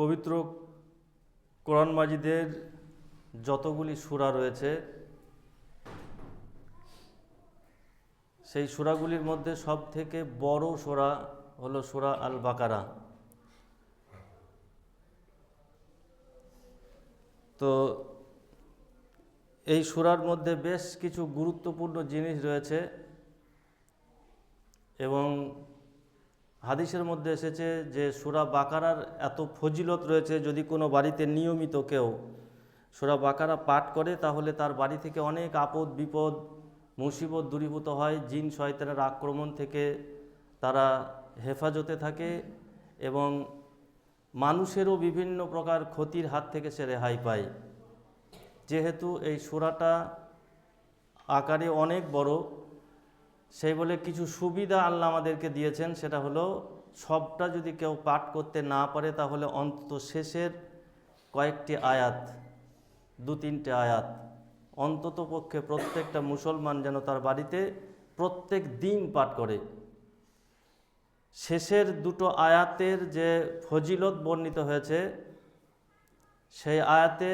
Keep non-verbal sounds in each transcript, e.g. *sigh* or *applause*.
পবিত্র কোরআন মাজিদের যতগুলি সূরা রয়েছে, সেই সূরাগুলির মধ্যে সব থেকে বড় সূরা হলো সূরা আল বাকারা তো এই সুরার মধ্যে বেশ কিছু গুরুত্বপূর্ণ জিনিস রয়েছে এবং হাদিসের মধ্যে এসেছে যে সুরা বাকারার এত ফজিলত রয়েছে, যদি কোনো বাড়িতে নিয়মিত কেউ সুরা বাকারা পাঠ করে, তাহলে তার বাড়ি থেকে অনেক আপদ, বিপদ, মুসিবত দূরীভূত হয়। জিন শয়তানের আক্রমণ থেকে তারা হেফাজতে থাকে এবং মানুষেরও বিভিন্ন প্রকার ক্ষতির হাত থেকে সে রেহাই পায়। যেহেতু এই সুরাটা আকারে অনেক বড় সেই বলে কিছু সুবিধা আল্লাহ আমাদেরকে দিয়েছেন, সেটা হলো সবটা যদি কেউ পাঠ করতে না পারে তাহলে অন্তত শেষের কয়েকটি আয়াত, দু তিনটে আয়াত, অন্তত পক্ষে প্রত্যেকটা মুসলমান যেন তার বাড়িতে প্রত্যেক দিন পাঠ করে। শেষের দুটো আয়াতের যে ফজিলত বর্ণিত হয়েছে, সেই আয়াতে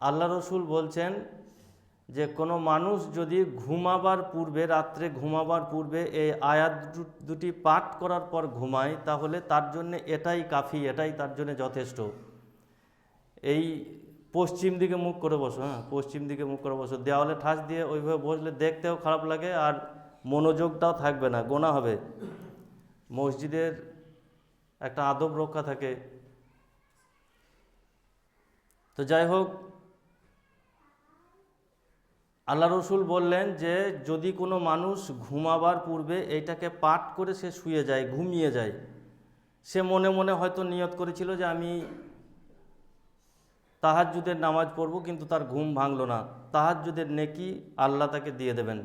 আল্লাহ রসুল বলছেন যে কোনো মানুষ যদি ঘুমাবার পূর্বে, রাত্রে ঘুমাবার পূর্বে এই আয়াত দুটি পাঠ করার পর ঘুমায়, তাহলে তার জন্য এটাই কাফি, এটাই তার জন্য যথেষ্ট। এই পশ্চিম দিকে মুখ করে বসো হ্যাঁ পশ্চিম দিকে মুখ করে বসো। দেওয়ালে ঠাস দিয়ে ওইভাবে বসলে দেখতেও খারাপ লাগে আর মনোযোগটাও থাকবে না, গোনা হবে। মসজিদের একটা আদব রক্ষা থাকে। তো যাই হোক আল্লাহ রসুল বললেন যে, যদি কোনো মানুষ ঘুমাবার পূর্বে এইটাকে পাঠ করে সে শুয়ে যায়, ঘুমিয়ে যায়। সে মনে মনে হয়তো নিয়ত করেছিল যে, আমি তাহাজ্জুদের নামাজ পড়ব, কিন্তু তার ঘুম ভাঙল না। তাহাজ্জুদের নেকি আল্লাহ তাকে দিয়ে দেবেন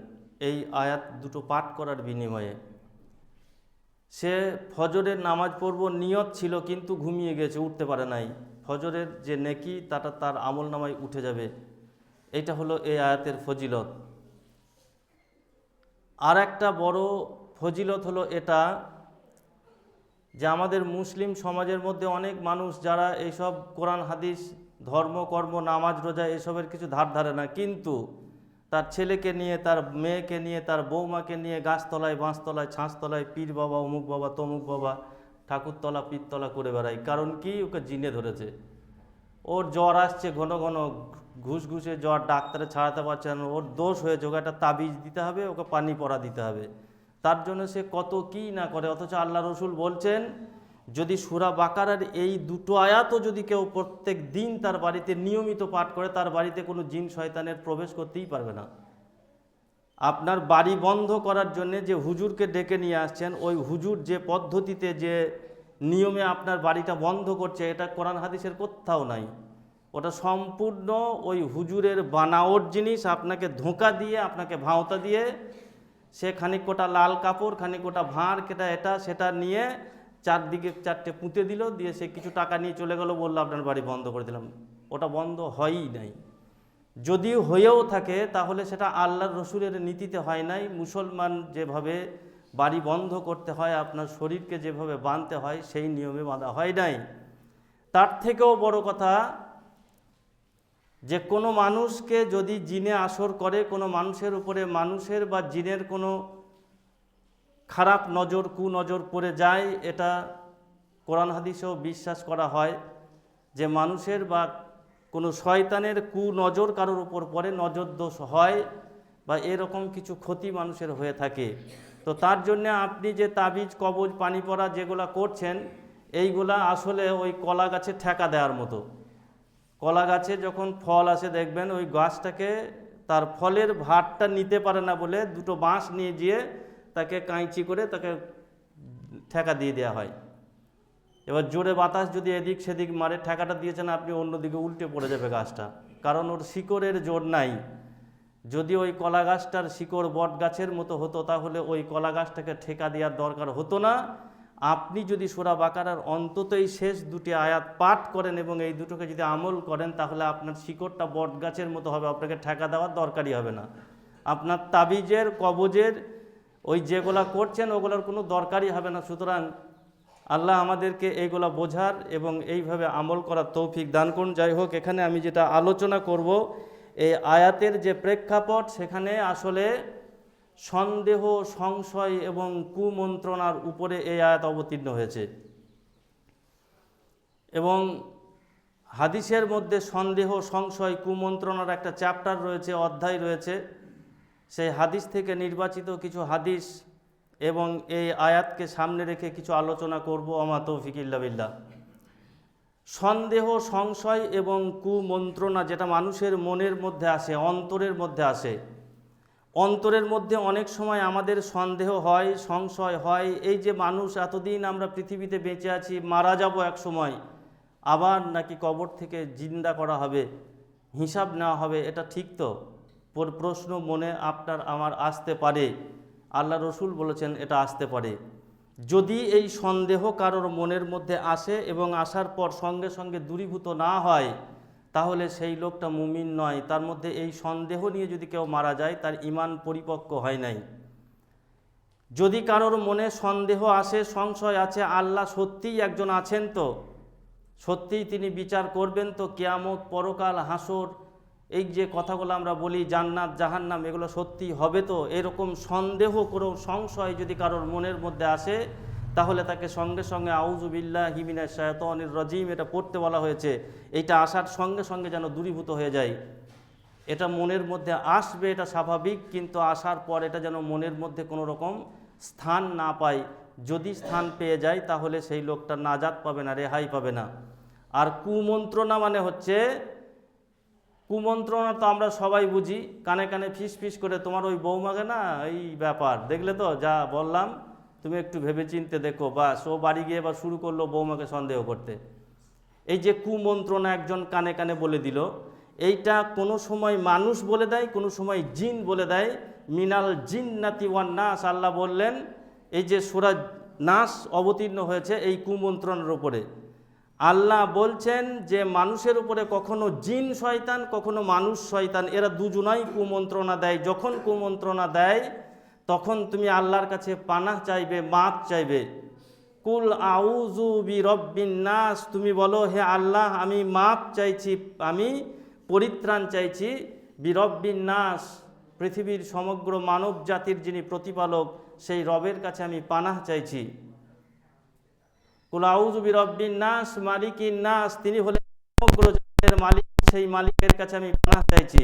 এই আয়াত দুটো পাঠ করার বিনিময়ে। সে ফজরের নামাজ পড়ব, নিয়ত ছিল, কিন্তু ঘুমিয়ে গেছে, উঠতে পারে নাই। ফজরের যে নেকি, তাটা তার আমল নামায় উঠে যাবে। এটা হলো এই আয়াতের ফজিলত। আর একটা বড় ফজিলত হলো এটা যে আমাদের মুসলিম সমাজের মধ্যে অনেক মানুষ যারা এইসব কোরআন, হাদিস, ধর্ম, কর্ম, নামাজ, রোজা এসবের কিছু ধার ধারে না। কিন্তু তার ছেলেকে নিয়ে, তার মেয়েকে নিয়ে, তার বৌমাকে নিয়ে গাছতলায়, বাঁশতলায়, ছাঁচতলায় পীর বাবা, অমুক বাবা, তমুক বাবা, ঠাকুরতলা, পীরতলা করে বেড়ায়। কারণ কি? ওকে জিনে ধরেছে। ওর জ্বর আসছে ঘন ঘন ঘুষ ঘুষে জ্বর, ডাক্তারে ছাড়াতে পারছে না, ওর দোষ হয়েছে, ওকে একটা তাবিজ দিতে হবে, ওকে পানি পড়া দিতে হবে। তার জন্য সে কত কি না করে, অথচ আল্লাহ রসুল বলছেন, যদি সুরা বাকারার এই দুটো আয়াতও যদি কেউ প্রত্যেক দিন তার বাড়িতে নিয়মিত পাঠ করে, তার বাড়িতে কোনো জিন শয়তানের প্রবেশ করতেই পারবে না। আপনার বাড়ি বন্ধ করার জন্য যে হুজুরকে ডেকে নিয়ে আসছেন, ওই হুজুর যে পদ্ধতিতে, যে নিয়মে আপনার বাড়িটা বন্ধ করছে, এটা কোরআন হাদিসের কোথাও নাই। ওটা সম্পূর্ণ ওই হুজুরের বানাওর জিনিস, আপনাকে ধোঁকা দিয়ে, আপনাকে ভাঁওতা দিয়ে, সে খানিক কোটা লাল কাপড়, খানিক কোটা ভাঁড়, কেটা এটা, সেটা নিয়ে চারদিকে চারটে পুঁতে দিল, দিয়ে সে কিছু টাকা নিয়ে চলে গেল, বলল, আপনার বাড়ি বন্ধ করে দিলাম। ওটা বন্ধ হয়ই নাই। যদি হয়েও থাকে, তাহলে সেটা আল্লাহর রসুলের নীতিতে হয় নাই। মুসলমান যেভাবে বাড়ি বন্ধ করতে হয়, আপনার শরীরকে যেভাবে বাঁধতে হয়, সেই নিয়মে বাঁধা হয় নাই। তার থেকেও বড় কথা যে কোনো মানুষকে যদি জিনে আসর করে কোনো মানুষের উপরে, মানুষের বা জিনের কোনো খারাপ নজর, কুনজর পড়ে যায়, এটা কোরআন হাদিসেও বিশ্বাস করা হয় যে মানুষের বা কোনো শয়তানের কুনজর কারোর উপর পড়ে, নজর দোষ হয় বা এরকম কিছু ক্ষতি মানুষের হয়ে থাকে। তো তার জন্য আপনি যে তাবিজ, কবজ, পানি পড়া যেগুলা করছেন, এইগুলা আসলে ওই কলা গাছে ঠেকা দেওয়ার মতো। কলা গাছে যখন ফল আসে, দেখবেন ওই গাছটাকে তার ফলের ভাতটা নিতে পারে না বলে দুটো বাঁশ নিয়ে গিয়ে তাকে কাঁচি করে তাকে ঠেকা দিয়ে দেওয়া হয়। এবার জোরে বাতাস যদি এদিক সেদিক মারে, ঠেকাটা দিয়েছেন আপনি, অন্যদিকে উল্টে পড়ে যাবে গাছটা। কারণ ওর শিকড়ের জোর নাই। যদি ওই কলা গাছটার শিকড় বট গাছের মতো হতো, তাহলে ওই কলা গাছটাকে ঠেকা দেওয়ার দরকার হতো না। আপনি যদি সোরা বাকারার অন্তত এই শেষ দুটি আয়াত পাঠ করেন এবং এই দুটোকে যদি আমল করেন, তাহলে আপনার শিকড়টা বট গাছের মতো হবে। আপনাকে ঠেকা দেওয়ার দরকারই হবে না। আপনার তাবিজের, কবজের, ওই যেগুলা করছেন, ওগুলোর কোনো দরকারই হবে না। সুতরাং আল্লাহ আমাদেরকে এইগুলা বোঝার এবং এইভাবে আমল করার তৌফিক দান করুন। যাই হোক, এখানে আমি যেটা আলোচনা করব, এই আয়াতের যে প্রেক্ষাপট, সেখানে আসলে সন্দেহ, সংশয় এবং কুমন্ত্রণার উপরে এই আয়াত অবতীর্ণ হয়েছে। এবং হাদিসের মধ্যে সন্দেহ, সংশয়, কুমন্ত্রণার একটা চ্যাপ্টার রয়েছে, অধ্যায় রয়েছে। সেই হাদিস থেকে নির্বাচিত কিছু হাদিস এবং এই আয়াতকে সামনে রেখে কিছু আলোচনা করব। আমা তৌফিক ইল্লা বিল্লাহ। সন্দেহ, সংশয় এবং কুমন্ত্রণা যেটা মানুষের মনের মধ্যে আসে, অন্তরের মধ্যে আসে অন্তরের মধ্যে অনেক সময় আমাদের সন্দেহ হয়, সংশয় হয়, এই যে মানুষ এতদিন আমরা পৃথিবীতে বেঁচে আছি, মারা যাব এক সময়, আবার নাকি কবর থেকে জিন্দা করা হবে, হিসাব নেওয়া হবে, এটা ঠিক তো? প্রশ্ন মনে আপনার আমার আসতে পারে। আল্লাহ রসুল বলেছেন এটা আসতে পারে। যদি এই সন্দেহ কারোর মনের মধ্যে আসে এবং আসার পর সঙ্গে সঙ্গে দূরীভূত না হয় তাহলে সেই লোকটা মুমিন নয়। তার মধ্যে এই সন্দেহ নিয়ে যদি কেউ মারা যায়, তার ইমান পরিপক্ক হয় নাই। যদি কারোর মনে সন্দেহ আসে, সংশয় আছে, আল্লাহ সত্যিই একজন আছেন তো? সত্যিই তিনি বিচার করবেন তো? কেয়ামত, পরকাল, হাসর, এই যে কথাগুলো আমরা বলি, জান্নাত, জাহান্নাম, এগুলো সত্যি হবে তো? এরকম সন্দেহ, কোনো সংশয় যদি কারোর মনের মধ্যে আসে তাহলে তাকে সঙ্গে সঙ্গে আউজুবিল্লাহ হিমিনা শায়তনির রজিম এটা পড়তে বলা হয়েছে। এইটা আসার সঙ্গে সঙ্গে যেন দূরীভূত হয়ে যায়। এটা মনের মধ্যে আসবে, এটা স্বাভাবিক, কিন্তু আসার পর এটা যেন মনের মধ্যে কোনো রকম স্থান না পায়। যদি স্থান পেয়ে যায়, তাহলে সেই লোকটা নাজাত পাবে না, রেহাই পাবে না। আর কুমন্ত্রণা মানে হচ্ছে, কুমন্ত্রণা তো আমরা সবাই বুঝি, কানে কানে ফিস ফিস করে, তোমার ওই বৌমাকে না, এই ব্যাপার। দেখলে তো যা বললাম তুমি একটু ভেবে চিনতে দেখো, বা ও বাড়ি গিয়ে এবার শুরু করল বৌমাকে সন্দেহ করতে। এই যে কুমন্ত্রণা একজন কানে কানে বলে দিল, এইটা কোনো সময় মানুষ বলে দেয়, কোনো সময় জিন বলে দেয়। মিনাল জিন নাতি ওয়ান নাস, আল্লাহ বললেন, এই যে সুরাজ নাস অবতীর্ণ হয়েছে এই কুমন্ত্রণের উপরে। আল্লাহ বলছেন যে মানুষের উপরে কখনো জিন শয়তান, কখনো মানুষ শয়তান, এরা দুজনাই কুমন্ত্রণা দেয়। যখন কুমন্ত্রণা দেয় তখন তুমি আল্লাহর কাছে পানাহ চাইবে, মাপ চাইবে। কুল আউজু বি রব্বিন নাস, তুমি বলো, হে আল্লাহ, আমি মাপ চাইছি, আমি পরিত্রাণ চাইছি বিরব্বিন নাস, পৃথিবীর সমগ্র মানব জাতির যিনি প্রতিপালক, সেই রবের কাছে আমি পানাহ চাইছি। কুল আউজু বি রব্বিন নাস, মালিকিন নাস, তিনি হলেন সমগ্র জগতের মালিক, সেই মালিকের কাছে আমি পানাহ চাইছি।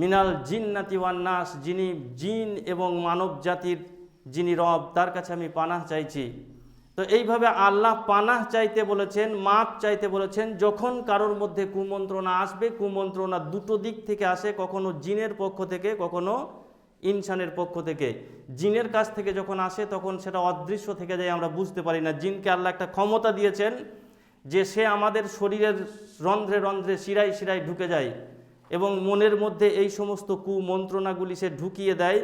মিনাল জিন্নাতি ওয়ান নাস, যিনি জিন এবং মানব জাতির, যিনি রব, তার কাছে আমি পানাহ চাইছি। তো এইভাবে আল্লাহ পানাহ চাইতে বলেছেন, মাপ চাইতে বলেছেন, যখন কারোর মধ্যে কুমন্ত্রণা আসবে, কুমন্ত্রণা দুটো দিক থেকে আসে, কখনো জিনের পক্ষ থেকে, কখনো ইনসানের পক্ষ থেকে। জিনের কাছ থেকে যখন আসে, তখন সেটা অদৃশ্য থেকে যায়, আমরা বুঝতে পারি না। জিনকে আল্লাহ একটা ক্ষমতা দিয়েছেন যে সে আমাদের শরীরের রন্ধ্রে রন্ধ্রে শিরায় শিরায় ঢুকে যায়। এবং মনের মধ্যে এই সমস্ত কুমন্ত্রণাগুলি সে ঢুকিয়ে দেয়।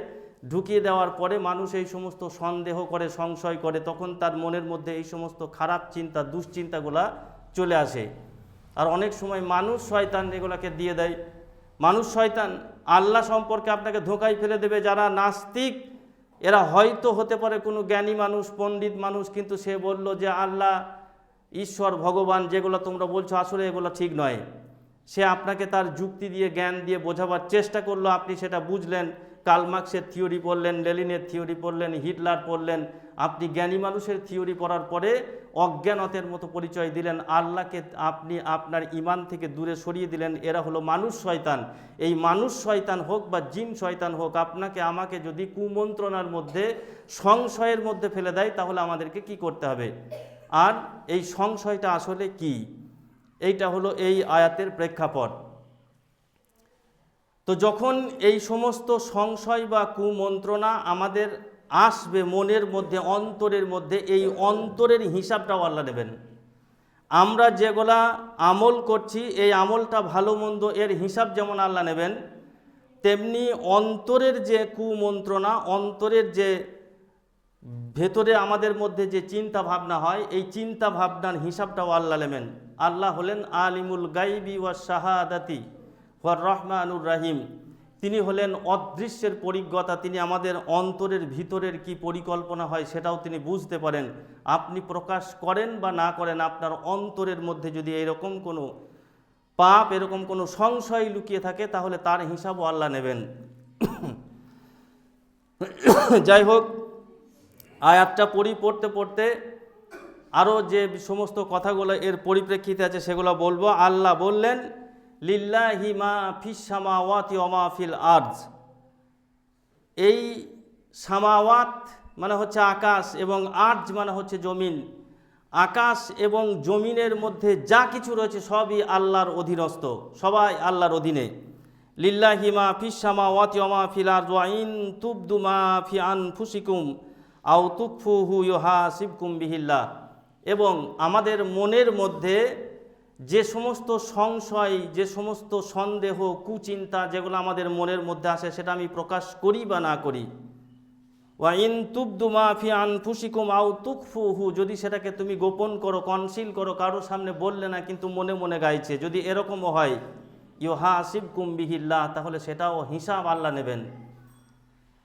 ঢুকিয়ে দেওয়ার পরে মানুষ এই সমস্ত সন্দেহ করে, সংশয় করে, তখন তার মনের মধ্যে এই সমস্ত খারাপ চিন্তা, দুশ্চিন্তাগুলা চলে আসে। আর অনেক সময় মানুষ শয়তান এগুলাকে দিয়ে দেয়। মানুষ শয়তান আল্লাহ সম্পর্কে আপনাকে ধোকায় ফেলে দেবে, যারা নাস্তিক, এরা হয়তো হতে পারে কোনো জ্ঞানী মানুষ, পণ্ডিত মানুষ, কিন্তু সে বলল যে, আল্লাহ, ঈশ্বর, ভগবান, যেগুলো তোমরা বলছো, আসলে এগুলো ঠিক নয়। সে আপনাকে তার যুক্তি দিয়ে, জ্ঞান দিয়ে বোঝাবার চেষ্টা করল। আপনি সেটা বুঝলেন। কালমার্ক্সের থিওরি পড়লেন, লেলিনের থিওরি পড়লেন, হিটলার পড়লেন। আপনি জ্ঞানী মানুষের থিওরি পড়ার পরে অজ্ঞানতের মতো পরিচয় দিলেন। আল্লাহকে আপনি আপনার ইমান থেকে দূরে সরিয়ে দিলেন। এরা হলো মানুষ শয়তান। এই মানুষ শয়তান হোক বা জিন শয়তান হোক, আপনাকে আমাকে যদি কুমন্ত্রণার মধ্যে, সংশয়ের মধ্যে ফেলে দেয়, তাহলে আমাদেরকে কি করতে হবে? আর এই সংশয়টা আসলে কি? এইটা হলো এই আয়াতের প্রেক্ষাপট। তো যখন এই সমস্ত সংশয় বা কুমন্ত্রণা আমাদের আসবে মনের মধ্যে, অন্তরের মধ্যে, এই অন্তরের হিসাবটাও আল্লাহ নেবেন। আমরা যেগুলা আমল করছি, এই আমলটা ভালো মন্দ এর হিসাব যেমন আল্লাহ নেবেন, তেমনি অন্তরের যে কুমন্ত্রণা, অন্তরের যে ভেতরে আমাদের মধ্যে যে চিন্তা ভাবনা হয়, এই চিন্তা ভাবনার হিসাবটাও আল্লাহ নেবেন। আল্লাহ হলেন আলিমুল গাইবি ওয়া শাহাদাতি ওয়ার রহমানুর রাহিম। তিনি হলেন অদৃশ্যের পরিজ্ঞতা, তিনি আমাদের অন্তরের ভিতরের কি পরিকল্পনা হয় সেটাও তিনি বুঝতে পারেন। আপনি প্রকাশ করেন বা না করেন, আপনার অন্তরের মধ্যে যদি এরকম কোনো পাপ, এরকম কোনো সংশয় লুকিয়ে থাকে, তাহলে তার হিসাবও আল্লাহ নেবেন। *coughs* যাই হোক, আয়াতটা পড়ি, পড়তে পড়তে আরও যে সমস্ত কথাগুলো এর পরিপ্রেক্ষিতে আছে সেগুলো বলব। আল্লাহ বললেন, লিল্লাহি মা ফিস সামাওয়াতি ওমা ফিল আর্জ। এই সামাওয়াত মানে হচ্ছে আকাশ এবং আর্জ মানে হচ্ছে জমিন। আকাশ এবং জমিনের মধ্যে যা কিছু রয়েছে সবই আল্লাহর অধীনস্থ, সবাই আল্লাহর অধীনে। লিল্লাহিমা ফিসামা ওয়াতি ওমা ফিল ফিলার ওয়াইন তুবদুমা ফি আনফুসিকুম আউ তুকফুহু ইহা শিবকুম বিহিল্লা এবং আমাদের মনের মধ্যে যে সমস্ত সংশয়, যে সমস্ত সন্দেহ, কুচিন্তা যেগুলো আমাদের মনের মধ্যে আসে সেটা আমি প্রকাশ করি বা না করি। ওয়া ইন তুবদুমা ফি আনফুসিকুম আউ তুকফুহু যদি সেটাকে তুমি গোপন করো, কনসিল করো কারোর সামনে বললে না কিন্তু মনে মনে গাইছে, যদি এরকমও হয় ইউহা আসিব কুম্বিহিল্লাহ তাহলে সেটাও হিসাব আল্লাহ নেবেন।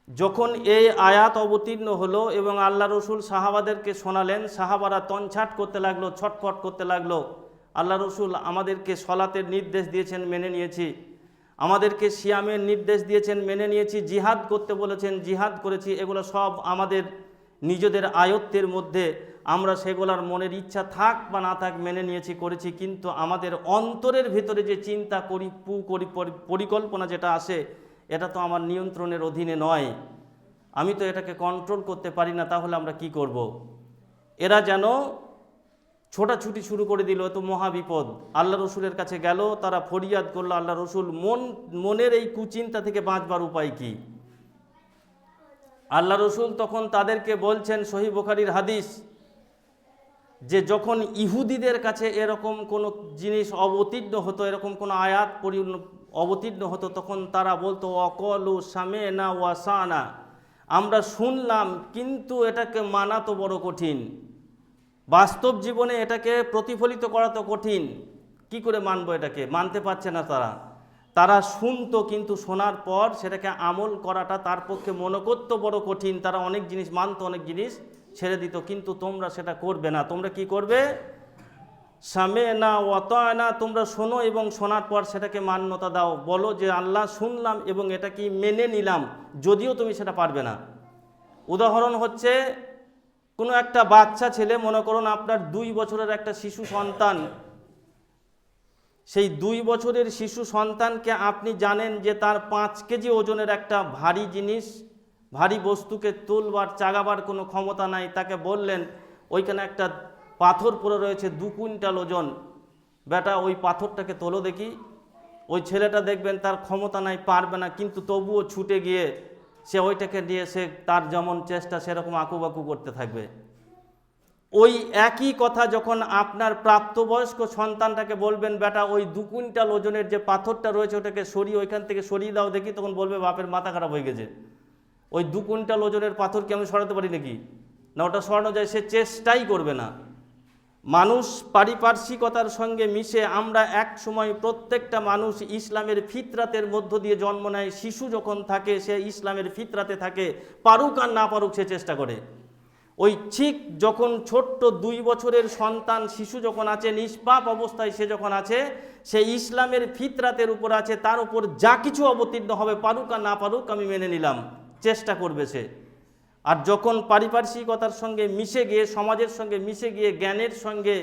যখন এই আয়াত অবতীর্ণ হলো এবং আল্লাহ রসুল সাহাবাদেরকে শোনালেন, সাহাবারা তনছাট করতে লাগল, ছটফট করতে লাগল। আল্লাহ রসুল আমাদেরকে সলাতের নির্দেশ দিয়েছেন, মেনে নিয়েছি। আমাদেরকে সিয়ামের নির্দেশ দিয়েছেন, মেনে নিয়েছি। জিহাদ করতে বলেছেন, জিহাদ করেছি। এগুলো সব আমাদের নিজেদের আয়ত্তের মধ্যে। আমরা সেগুলার মনের ইচ্ছা থাক বা না থাক মেনে নিয়েছি, করেছি। কিন্তু আমাদের অন্তরের ভিতরে যে চিন্তা করি, পু পরিকল্পনা যেটা আসে এটা তো আমার নিয়ন্ত্রণের অধীনে নয়। আমি তো এটাকে কন্ট্রোল করতে পারি না, তাহলে আমরা কি করব। এরা যেন ছোটাছুটি শুরু করে দিল, এত মহাবিপদ আল্লাহ রসুলের কাছে গেল, তারা ফরিয়াদ করল, আল্লাহ রসুল মন, মনের এই কুচিন্তা থেকে বাঁচবার উপায় কি? আল্লাহ রসুল তখন তাদেরকে বলছেন, সহি বোখারির হাদিস, যে যখন ইহুদিদের কাছে এরকম কোনো জিনিস অবতীর্ণ হতো, এরকম কোনো আয়াত অবতীর্ণ হতো, তখন তারা বলতো, অকলু সামে না ওয়াসানা আমরা শুনলাম, কিন্তু এটাকে মানা তো বড় কঠিন। বাস্তব জীবনে এটাকে প্রতিফলিত করা তো কঠিন। কি করে মানবো এটাকে? মানতে পারছে না তারা। তারা শুনতো, কিন্তু শোনার পর সেটাকে আমল করাটা তার পক্ষে মনে করতো বড় কঠিন। তারা অনেক জিনিস মানতো, অনেক জিনিস ছেড়ে দিত, কিন্তু তোমরা সেটা করবে না। তোমরা কি করবে? সামে না অত না, তোমরা শোনো এবং শোনার পর সেটাকে মান্যতা দাও। বলো যে, আল্লাহ শুনলাম এবং এটা কি মেনে নিলাম, যদিও তুমি সেটা পারবে না। উদাহরণ হচ্ছে, কোনো একটা বাচ্চা ছেলে, মনে করুন আপনার দুই বছরের একটা শিশু সন্তান, সেই দুই বছরের শিশু সন্তানকে আপনি জানেন যে তার পাঁচ কেজি ওজনের একটা ভারী জিনিস, ভারী বস্তুকে তুলবার, চাগাবার কোনো ক্ষমতা নাই। তাকে বললেন, ওইখানে একটা পাথর পড়ে রয়েছে দু কুইন্টাল ওজন। বেটা, ওই পাথরটাকে তোলো দেখি। ওই ছেলেটা দেখবেন তার ক্ষমতা নাই, পারবে না, কিন্তু তবুও ছুটে গিয়ে সে ওইটাকে নিয়ে সে তার যেমন চেষ্টা, সেরকম আঁকুবাকু করতে থাকবে। ওই একই কথা যখন আপনার প্রাপ্তবয়স্ক সন্তানটাকে বলবেন, বেটা, ওই দু কুইন্টাল ওজনের যে পাথরটা রয়েছে, ওটাকে সরিয়ে, ওইখান থেকে সরিয়ে দাও দেখি, তখন বলবে, বাপের মাথা খারাপ হয়ে গেছে। ওই দু কুইন্টাল ওজনের পাথর কি আমি সরাতে পারি নাকি? না, ওটা সরানো যায়, সে চেষ্টাই করবে না। মানুষ পারিপার্শ্বিকতার সঙ্গে মিশে আমরা এক সময় প্রত্যেকটা মানুষ ইসলামের ফিতরাতের মধ্য দিয়ে জন্ম নেয়। শিশু যখন থাকে, সে ইসলামের ফিতরাতে থাকে। পারুক আর না পারুক সে চেষ্টা করে। ওই ঠিক যখন ছোট্ট দুই বছরের সন্তান, শিশু যখন আছে, নিষ্পাপ অবস্থায় সে যখন আছে, সে ইসলামের ফিতরাতের উপর আছে, তার উপর যা কিছু অবতীর্ণ হবে, পারুক আর না পারুক আমি মেনে নিলাম। চেষ্টা করবে সে। আর যখন পারিপার্শ্বিকতার সঙ্গে মিশে গিয়ে, সমাজের সঙ্গে মিশে গিয়ে, জ্ঞানের সঙ্গে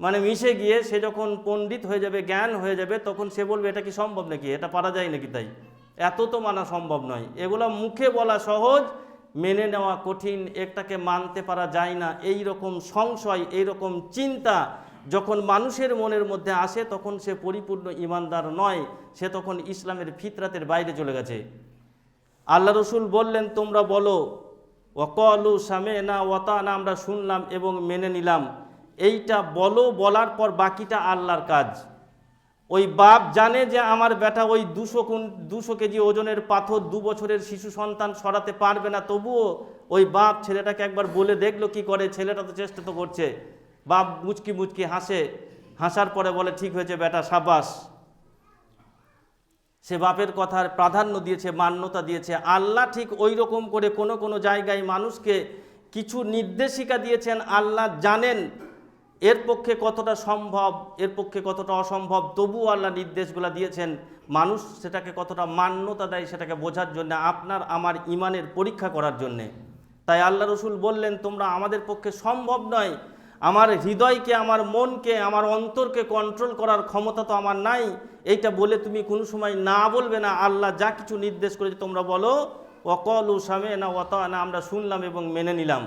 মানে মিশে গিয়ে সে যখন পণ্ডিত হয়ে যাবে, জ্ঞান হয়ে যাবে, তখন সে বলবে, এটা কি সম্ভব নাকি? এটা পারা যায় নাকি তাই? এত তো মানা সম্ভব নয়। এগুলো মুখে বলা সহজ, মেনে নেওয়া কঠিন, একটাকে মানতে পারা যায় না। এই রকম সংশয় এই রকম চিন্তা যখন মানুষের মনের মধ্যে আসে, তখন সে পরিপূর্ণ ইমানদার নয়। সে তখন ইসলামের ফিতরাতের বাইরে চলে গেছে। আল্লাহ রসুল বললেন, তোমরা বলো ওকলু সামে না ওতা না আমরা শুনলাম এবং মেনে নিলাম। এইটা বলো, বলার পর বাকিটা আল্লাহর কাজ। ওই বাপ জানে যে আমার বেটা ওই দুশো কুন, দুশো কেজি ওজনের পাথর দু বছরের শিশু সন্তান সরাতে পারবে না। তবুও ওই বাপ ছেলেটাকে একবার বলে দেখল কি করে, ছেলেটা তো চেষ্টা তো করছে। বাপ মুচকি মুচকি হাসে। হাসার পরে বলে, ঠিক হয়েছে বেটা, সাবাস। সে বাপের কথার প্রাধান্য দিয়েছে, মান্যতা দিয়েছে। আল্লাহ ঠিক ওই রকম করে কোনো কোনো জায়গায় মানুষকে কিছু নির্দেশিকা দিয়েছেন, আল্লাহ জানেন এর পক্ষে কতটা সম্ভব, এর পক্ষে কতটা অসম্ভব তবু আল্লাহ নির্দেশগুলো দিয়েছেন। মানুষ সেটাকে কতটা মান্যতা দেয় সেটাকে বোঝার জন্য, আপনার আমার ইমানের পরীক্ষা করার জন্যে। তাই আল্লাহ রসুল বললেন, তোমরা আমাদের পক্ষে সম্ভব নয় আমার হৃদয়কে, আমার মনকে, আমার অন্তরকে কন্ট্রোল করার ক্ষমতা তো আমার নাই। এইটা বলে তুমি কোনো সময় না বলবে না, আল্লাহ যা কিছু নির্দেশ করেছে তোমরা বলো। অকল ও সামে না অত না আমরা শুনলাম এবং মেনে নিলাম।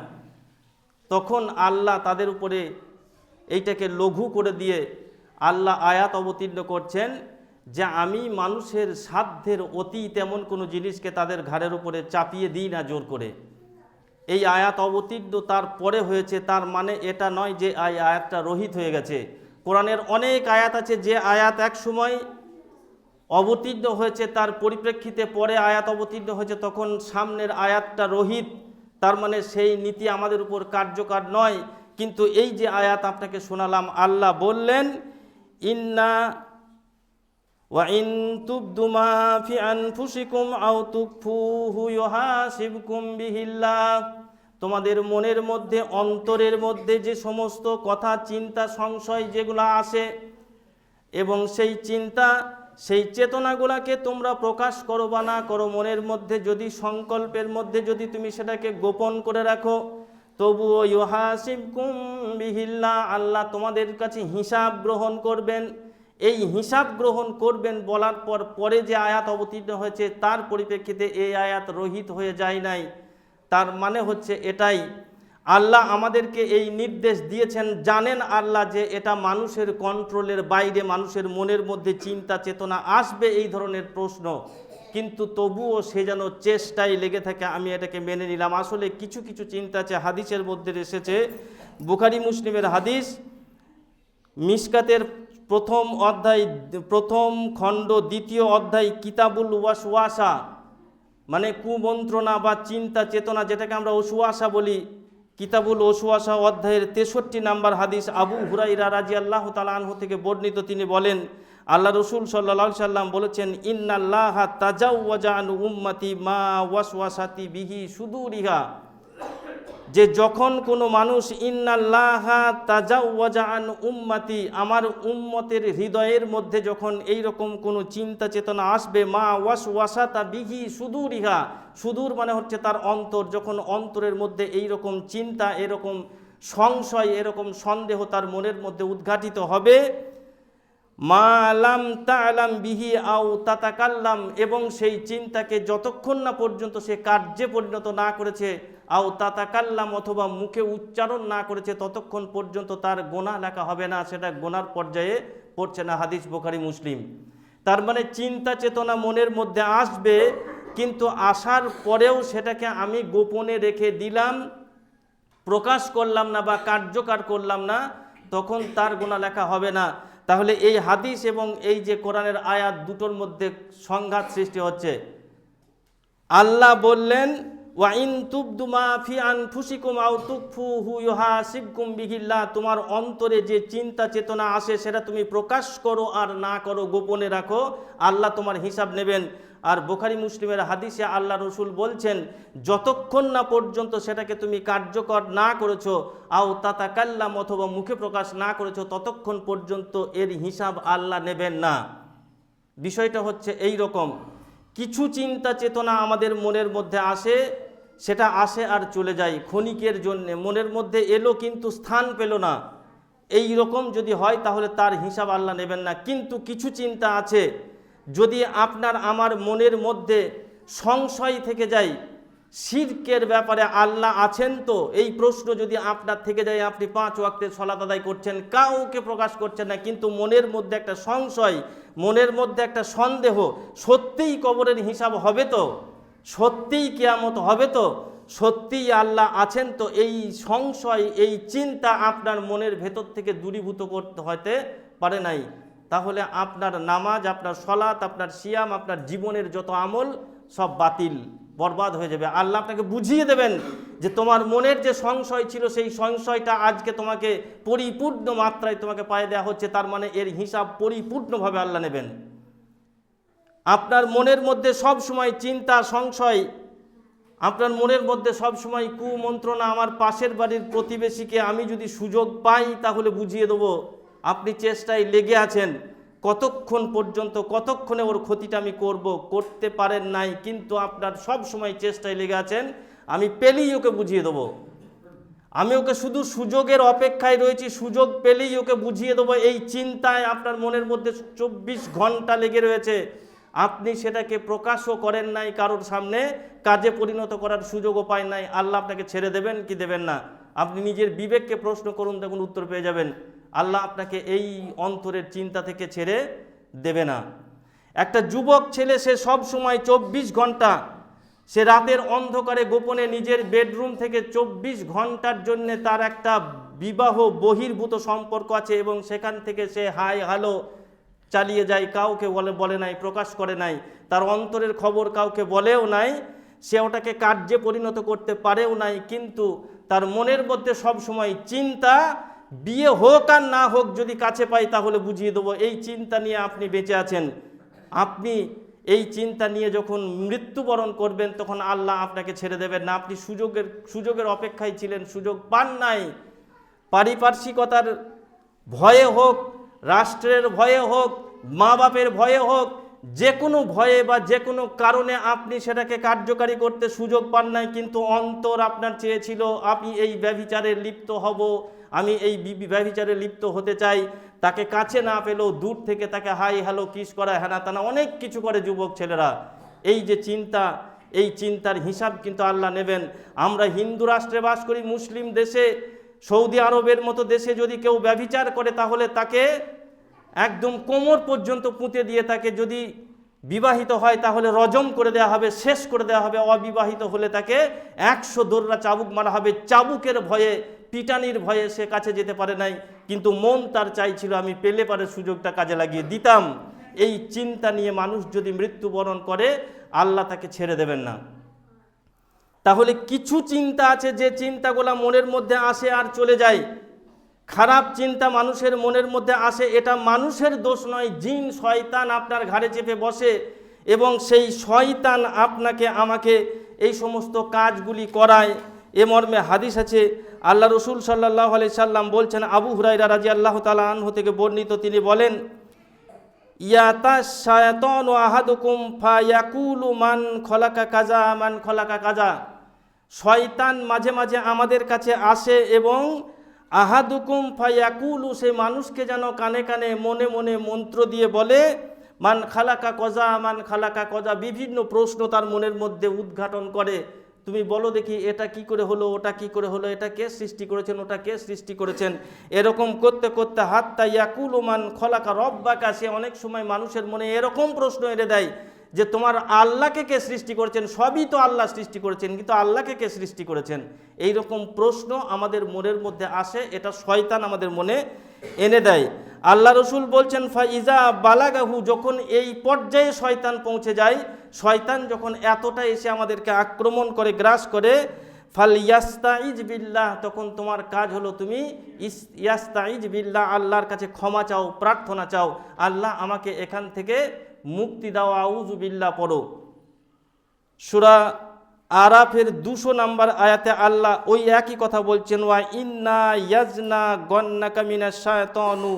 তখন আল্লাহ তাদের উপরে এইটাকে লঘু করে দিয়ে আল্লাহ আয়াত অবতীর্ণ করছেন যে, আমি মানুষের সাধ্যের অতি তেমন কোনো জিনিসকে তাদের ঘাড়ের উপরে চাপিয়ে দিই না জোর করে। এই আয়াত অবতীর্ণ তার পরে হয়েছে, তার মানে এটা নয় যে এই আয়াতটা রহিত হয়ে গেছে। কোরআনের অনেক আয়াত আছে, যে আয়াত এক সময় অবতীর্ণ হয়েছে, তার পরিপ্রেক্ষিতে পরে আয়াত অবতীর্ণ হয়েছে, তখন সামনের আয়াতটা রহিত। তার মানে সেই নীতি আমাদের উপর কার্যকর নয়। কিন্তু এই যে আয়াত আপনাকে শোনালাম, আল্লাহ বললেন, ইন্না وإن تبدوا ما في أنفسكم أو تخفوه يحاسبكم به الله তোমাদের মনের মধ্যে অন্তরের মধ্যে যে সমস্ত কথা চিন্তা সংশয় যেগুলো আসে এবং সেই চিন্তা সেই চেতনাগুলাকে তোমরা প্রকাশ করো বা না করো মনের মধ্যে যদি সংকল্পের মধ্যে যদি তুমি সেটাকে গোপন করে রাখো তবুও ইহাসিবকুম বিহিল্লা আল্লাহ তোমাদের কাছে হিসাব গ্রহণ করবেন এই হিসাব গ্রহণ করবেন বলার পর পরে যে আয়াত অবতীর্ণ হয়েছে তার পরিপ্রেক্ষিতে এই আয়াত রহিত হয়ে যায় নাই। তার মানে হচ্ছে এটাই, আল্লাহ আমাদেরকে এই নির্দেশ দিয়েছেন, জানেন আল্লাহ যে এটা মানুষের কন্ট্রোলের বাইরে, মানুষের মনের মধ্যে চিন্তা, চেতনা আসবে এই ধরনের প্রশ্ন। কিন্তু তবুও সে যেন চেষ্টায় লেগে থাকে, আমি এটাকে মেনে নিলাম। আসলে কিছু কিছু চিন্তা আছে, হাদিসের মধ্যে এসেছে। বুখারি, মুসলিমের হাদিস, মিসকাতের প্রথম অধ্যায়, প্রথম খণ্ড, দ্বিতীয় অধ্যায় কিতাবুল ওয়াসওয়াসা। মানে কুমন্ত্রণা বা চিন্তা চেতনা যেটাকে আমরা ওসুয়াশা বলি, কিতাবুল ওসুয়াশা অধ্যায়ের তেষট্টি নাম্বার হাদিস আবু হুরাইরা রাজি আল্লাহ তালাহ থেকে বর্ণিত। তিনি বলেন, আল্লাহ রসুল সাল্লা সাল্লাম বলেছেন, ইন্নাল্লাহ তাজাউজান উম্মাতি মা ওয়াসওয়াসাতি বিহি সুদুরিহা। যে যখন কোনো মানুষ, ইন্নাল্লাহা তাজাউজান উম্মাতি আমার উম্মতের হৃদয়ের মধ্যে যখন এই রকম কোনো চিন্তা চেতনা আসবে, মা ওয়াস ওয়াসাতা বিহি সুদূর ইহা সুদূর মানে হচ্ছে তার অন্তর, যখন অন্তরের মধ্যে এই রকম চিন্তা, এরকম সংশয়, এরকম সন্দেহ তার মনের মধ্যে উদ্ঘাটিত হবে, মা আলাম তালাম বিহি আও তাতাকাল্লাম এবং সেই চিন্তাকে যতক্ষণ না পর্যন্ত সে কার্যে পরিণত না করেছে আও তাতাকাল্লাম অথবা মুখে উচ্চারণ না করেছে ততক্ষণ পর্যন্ত তার গোনা লেখা হবে না, সেটা গোনার পর্যায়ে পড়ছে না, হাদিস বোখারি, মুসলিম। তার মানে চিন্তা চেতনা মনের মধ্যে আসবে, কিন্তু আসার পরেও সেটাকে আমি গোপনে রেখে দিলাম, প্রকাশ করলাম না বা কার্যকর করলাম না, তখন তার গোনা লেখা হবে না। তাহলে এই হাদিস এবং এই যে কোরআনের আয়াত দুটোর মধ্যে সংঘাত সৃষ্টি হচ্ছে। আল্লাহ বললেন ওয়াইন তুবদুমা ফি আনফুসিকুম আও তুকফুহু ইউহাসিবকুম বিহিল্লাহ তোমার অন্তরে যে চিন্তা চেতনা আসে সেটা তুমি প্রকাশ করো আর না করো, গোপনে রাখো, আল্লাহ তোমার হিসাব নেবেন। আর বোখারি মুসলিমের হাদিসে আল্লাহ রসুল বলছেন, যতক্ষণ না পর্যন্ত সেটাকে তুমি কার্যকর না করেছ, আও তাতাকাল্লাম অথবা মুখে প্রকাশ না করেছ, ততক্ষণ পর্যন্ত এর হিসাব আল্লাহ নেবেন না। বিষয়টা হচ্ছে এই রকম। কিছু চিন্তা চেতনা আমাদের মনের মধ্যে আসে সেটা আসে আর চলে যায়। ক্ষণিকের জন্যে মনের মধ্যে এলো কিন্তু স্থান পেল না। এই রকম যদি হয় তাহলে তার হিসাব আল্লাহ নেবেন না। কিন্তু কিছু চিন্তা আছে। যদি আপনার আমার মনের মধ্যে সংশয় থেকে যায়, শিরকের ব্যাপারে আল্লাহ আছেন তো? এই প্রশ্ন যদি আপনার থেকে যায়, আপনি পাঁচ ওয়াক্তে সলাত আদায় করছেন, কাউকে প্রকাশ করছেন না, কিন্তু মনের মধ্যে একটা সংশয়, মনের মধ্যে একটা সন্দেহ, সত্যিই কবরের হিসাব হবে তো? সত্যিই কেয়ামত হবে তো? সত্যিই আল্লাহ আছেন তো? এই সংশয়, এই চিন্তা আপনার মনের ভেতর থেকে দূরীভূত করতে হতে পারে নাই। তাহলে আপনার নামাজ, আপনার সলাৎ, আপনার সিয়াম, আপনার জীবনের যত আমল, সব বাতিল, বরবাদ হয়ে যাবে। আল্লাহ আপনাকে বুঝিয়ে দেবেন যে তোমার মনের যে সংশয় ছিল, সেই সংশয়টা আজকে তোমাকে পরিপূর্ণ মাত্রায় তোমাকে পায়ে দেওয়া হচ্ছে, তার মানে এর হিসাব পরিপূর্ণভাবে আল্লাহ নেবেন। আপনার মনের মধ্যে সব সময় চিন্তা, সংশয়, আপনার মনের মধ্যে সব সময় কুমন্ত্রণা, আমার পাশের বাড়ির প্রতিবেশীকে আমি যদি সুযোগ পাই তাহলে বুঝিয়ে দেবো, আপনি চেষ্টায় লেগে আছেন। কতক্ষণ পর্যন্ত, কতক্ষণে ওর ক্ষতিটা আমি করব, করতে পারেন নাই, কিন্তু আপনার সব সময় চেষ্টায় লেগে আছেন, আমি পেলেই ওকে বুঝিয়ে দেবো। আমি ওকে শুধু সুযোগের অপেক্ষায় রয়েছি, সুযোগ পেলেই ওকে বুঝিয়ে দেবো, এই চিন্তায় আপনার মনের মধ্যে চব্বিশ ঘণ্টা লেগে রয়েছে। আপনি সেটাকে প্রকাশও করেন নাই, কারোর সামনে কাজে পরিণত করার সুযোগও পায় নাই। আল্লাহ আপনাকে ছেড়ে দেবেন কি দেবেন না? আপনি নিজের বিবেককে প্রশ্ন করুন, দেখুন উত্তর পেয়ে যাবেন। আল্লাহ আপনাকে এই অন্তরের চিন্তা থেকে ছেড়ে দেবে না। একটা যুবক ছেলে, সে সব সময় চব্বিশ ঘণ্টা, সে রাতের অন্ধকারে গোপনে নিজের বেডরুম থেকে চব্বিশ ঘণ্টার জন্য তার একটা বিবাহ বহির্ভূত সম্পর্ক আছে এবং সেখান থেকে সে হাই, হ্যালো চালিয়ে যায়, কাউকে বলে বলে নাই, প্রকাশ করে নাই। তার অন্তরের খবর কাউকে বলেও নাই, সে ওটাকে কার্যে পরিণত করতে পারেও নাই, কিন্তু তার মনের মধ্যে সবসময় চিন্তা, বিয়ে হোক আর না হোক, যদি কাছে পাই তাহলে বুঝিয়ে দেবো, এই চিন্তা নিয়ে আপনি বেঁচে আছেন। আপনি এই চিন্তা নিয়ে যখন মৃত্যুবরণ করবেন, তখন আল্লাহ আপনাকে ছেড়ে দেবেন না। আপনি সুযোগের সুযোগের অপেক্ষায় ছিলেন, সুযোগ পান নাই। পারিপার্শ্বিকতার ভয়ে হোক রাষ্ট্রের ভয়ে হোক মা বাপের ভয়ে হোক যে কোনো ভয়ে বা যে কোনো কারণে আপনি সেটাকে কার্যকারী করতে সুযোগ পান নাই, কিন্তু অন্তর আপনার চেয়েছিল, আমি এই ব্যভিচারে লিপ্ত হব, আমি এই ব্যভিচারে লিপ্ত হতে চাই। তাকে কাছে না পেলেও দূর থেকে তাকে হাই হ্যালো কিস করা, হ্যানা তানা অনেক কিছু করে যুবক ছেলেরা। এই যে চিন্তা, এই চিন্তার হিসাব কিন্তু আল্লাহ নেবেন। আমরা হিন্দু রাষ্ট্রে বাস করি, মুসলিম দেশে। সৌদি আরবের মতো দেশে যদি কেউ ব্যভিচার করে, তাহলে তাকে একদম কোমর পর্যন্ত পুঁতে দিয়ে তাকে যদি বিবাহিত হয়, তাহলে রজম করে দেওয়া হবে, শেষ করে দেওয়া হবে, অবিবাহিত হলে তাকে একশো দোররা চাবুক মারা হবে। চাবুকের ভয়ে, পিটানির ভয়ে সে কাছে যেতে পারে নাই। কিন্তু মন তার চাইছিল, আমি পেলে পারে সুযোগটা কাজে লাগিয়ে দিতাম। এই চিন্তা নিয়ে মানুষ যদি মৃত্যুবরণ করে, আল্লাহ তাকে ছেড়ে দেবেন না। তাহলে কিছু চিন্তা আছে যে চিন্তাগুলো মনের মধ্যে আসে আর চলে যায়। খারাপ চিন্তা মানুষের মনের মধ্যে আসে, এটা মানুষের দোষ নয়, জিন, শয়তান আপনার ঘাড়ে চেপে বসে এবং সেই শয়তান আপনাকে, আমাকে এই সমস্ত কাজগুলি করায়। এ মর্মে হাদিস আছে, আল্লাহ রসুল সাল্লাহ আলি সাল্লাম বলছেন, আবু হুরাইরা রাজি আল্লাহ তালা আনহু থেকে বর্ণিত তিনি বলেন ইয়াতা শায়তন আহাদুকুম ফায়াকুলু মান খলাকা কাজা মান খলাকা কাজা শয়তান মাঝে মাঝে আমাদের কাছে আসে এবং আহাদুকুম ফায়াকুলু, সে মানুষকে যেন কানে কানে, মনে মনে মন্ত্র দিয়ে বলে, মান খালাকা কজা, মান খালাকা কজা, বিভিন্ন প্রশ্ন তার মনের মধ্যে উদ্ঘাটন করে। তুমি বলো দেখি, এটা কি করে হলো, ওটা কি করে হলো, এটা কে সৃষ্টি করেছেন, ওটা কে সৃষ্টি করেছেন? এরকম করতে করতে হাতটা ইয়াকুল মান খলাকা রব্বাকা, সে অনেক সময় মানুষের মনে এরকম প্রশ্ন এনে দেয় যে তোমার আল্লাহকে কে সৃষ্টি করেছেন, সবই তো আল্লাহ সৃষ্টি করেছেন, কিন্তু আল্লাহকে কে সৃষ্টি করেছেন? এই রকম প্রশ্ন আমাদের মনের মধ্যে আসে, এটা শয়তান আমাদের মনে এনে দেয়। আল্লাহ রসুল বলছেন, ফাইজা বালাগাহু যখন এই পর্যায়ে শয়তান পৌঁছে যায়, শয়তান যখন এতটা এসে আমাদেরকে আক্রমণ করে, গ্রাস করে, ফাল ইয়াস্তাইজ বিল্লাহ তখন তোমার কাজ হলো তুমি ইস ইয়াস্তাইজ বিল্লাহ আল্লাহর কাছে ক্ষমা চাও, প্রার্থনা চাও, আল্লাহ আমাকে এখান থেকে মুক্তি দাও আউজু বিল্লাহ পড়ো। সুরা আরাফের দুশো নাম্বার আয়াতে আল্লাহ ওই একই কথা বলছেন, ওয়া ইন্না ইয়াজনা গন্না কামিনা শায়তনু।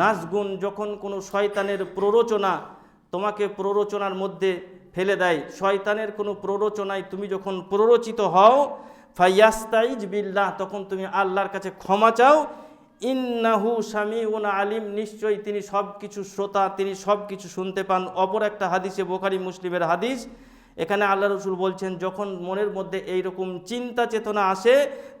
নাজগুন যখন কোনো শয়তানের প্ররোচনা তোমাকে প্ররোচনার মধ্যে ফেলে দেয়, শয়তানের কোনো প্ররোচনায় তুমি যখন প্ররোচিত হও ফাইয়াস্তাইজ বিল্লাহ, তখন তুমি আল্লাহর কাছে ক্ষমা চাও। ইন্নাহু স্বামী উন আলিম, নিশ্চয়ই তিনি সব কিছু শ্রোতা, তিনি সব কিছু শুনতে পান। অপর একটা হাদিসে বোখারি মুসলিমের হাদিস এখানে আল্লাহ রসুল বলছেন, যখন মনের মধ্যে এই রকম চিন্তা চেতনা আসে,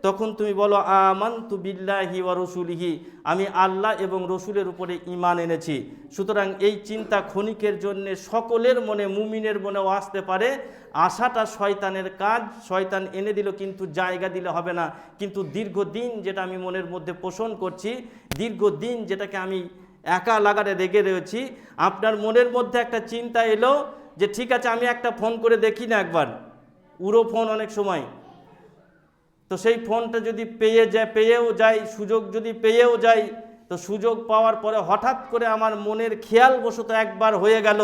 তখন তুমি বলো আমান তু বিল্লাহি ওয়া রসুলিহি, আমি আল্লাহ এবং রসুলের উপরে ইমান এনেছি। সুতরাং এই চিন্তা ক্ষণিকের জন্য সকলের মনে, মুমিনের মনেও আসতে পারে। আশাটা শয়তানের কাজ, শয়তান এনে দিল কিন্তু জায়গা দিলে হবে না। কিন্তু দীর্ঘদিন যেটা আমি মনের মধ্যে পোষণ করছি, দীর্ঘদিন যেটাকে আমি একা লাগারে রেগে রয়েছি, আপনার মনের মধ্যে একটা চিন্তা এলো যে ঠিক আছে, আমি একটা ফোন করে দেখি না একবার। উড়ো ফোন অনেক সময়। তো সেই ফোনটা যদি পেয়ে যায়, পেয়েও যায়, সুযোগ যদি পেয়েও যায়, তো সুযোগ পাওয়ার পরে হঠাৎ করে আমার মনের খেয়াল বশত একবার হয়ে গেল।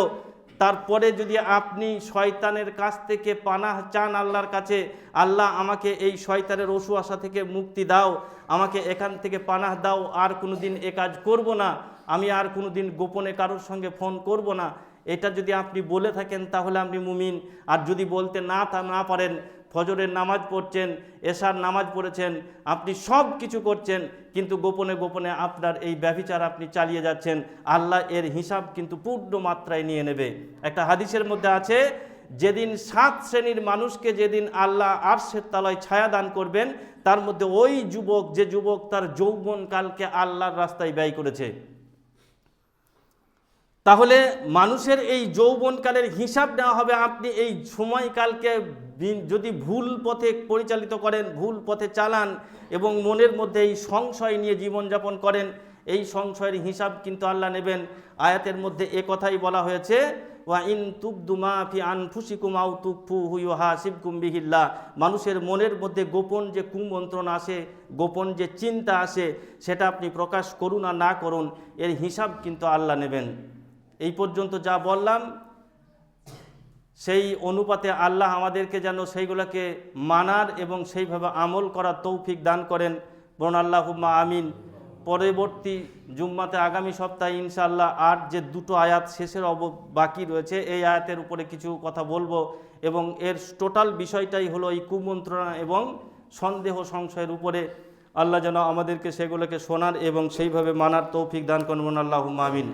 তারপরে যদি আপনি শয়তানের কাছ থেকে পানাহ চান আল্লাহর কাছে, আল্লাহ আমাকে এই শয়তানের রসুয়াশা থেকে মুক্তি দাও, আমাকে এখান থেকে পানাহ দাও, আর কোনো দিন এ কাজ করব না, আমি আর কোনো দিন গোপনে কারোর সঙ্গে ফোন করব না। এটা যদি আপনি বলে থাকেন, তাহলে আপনি মুমিন। আর যদি বলতে না তা না পারেন, ফজরের নামাজ পড়ছেন, এশার নামাজ পড়েছেন, আপনি সব কিছু করছেন, কিন্তু গোপনে গোপনে আপনার এই ব্যভিচার আপনি চালিয়ে যাচ্ছেন, আল্লাহ এর হিসাব কিন্তু পূর্ণ মাত্রায় নিয়ে নেবে। একটা হাদিসের মধ্যে আছে, যেদিন সাত শ্রেণির মানুষকে যেদিন আল্লাহ আরশের তালয় ছায়া দান করবেন, তার মধ্যে ওই যুবক, যে যুবক তার যৌবনকালকে আল্লাহর রাস্তায় ব্যয় করেছে। তাহলে মানুষের এই যৌবনকালের হিসাব নেওয়া হবে, আপনি এই সময়কালকে যদি ভুল পথে পরিচালিত করেন, ভুল পথে চালান এবং মনের মধ্যে এই সংশয় নিয়ে জীবনযাপন করেন, এই সংশয়ের হিসাব কিন্তু আল্লাহ নেবেন। আয়াতের মধ্যে এ কথাই বলা হয়েছে, ওয়া ইন তুবদুমা ফি আনফুসিকুম আউ তুকফু হুইহা শিবকুম বিহিল্লা মানুষের মনের মধ্যে গোপন যে কুমন্ত্রণ আসে, গোপন যে চিন্তা আসে, সেটা আপনি প্রকাশ করুন আর না করুন, এর হিসাব কিন্তু আল্লাহ নেবেন। এই পর্যন্ত যা বললাম, সেই অনুপাতে আল্লাহ আমাদেরকে যেন সেইগুলোকে মানার এবং সেইভাবে আমল করার তৌফিক দান করেন। বরুণ আল্লাহ আমিন। পরবর্তী জুম্মাতে আগামী সপ্তাহে ইনশাআল্লাহ আর যে দুটো আয়াত শেষের অব বাকি রয়েছে, এই আয়াতের উপরে কিছু কথা বলব এবং এর টোটাল বিষয়টাই হলো এই কুমন্ত্রণা এবং সন্দেহ সংশয়ের উপরে। আল্লাহ যেন আমাদেরকে সেগুলোকে শোনার এবং সেইভাবে মানার তৌফিক দান করবেন আল্লাহ আমিন।